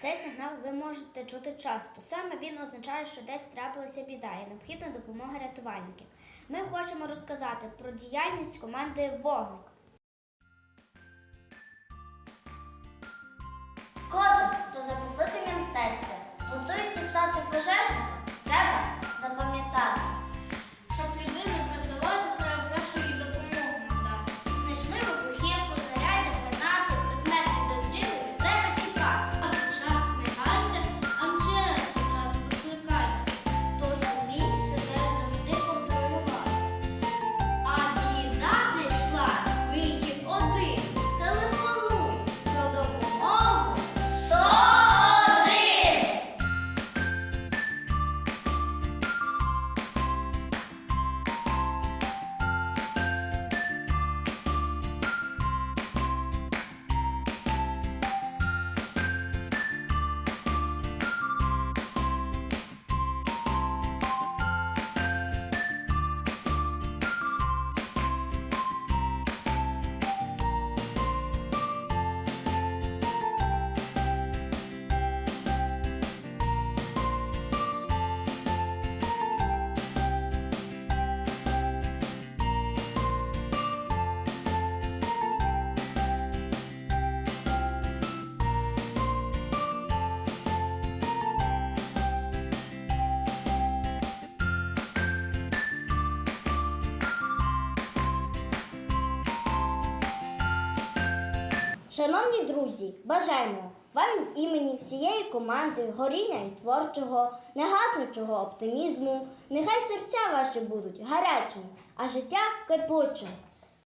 Цей сигнал ви можете чути часто. Саме він означає, що десь трапилася біда і необхідна допомога рятувальників. Ми хочемо розказати про діяльність команди Вогник. Шановні друзі, бажаємо вам від імені всієї команди горіння і творчого, негаснучого оптимізму. Нехай серця ваші будуть гарячими, а життя кипучим.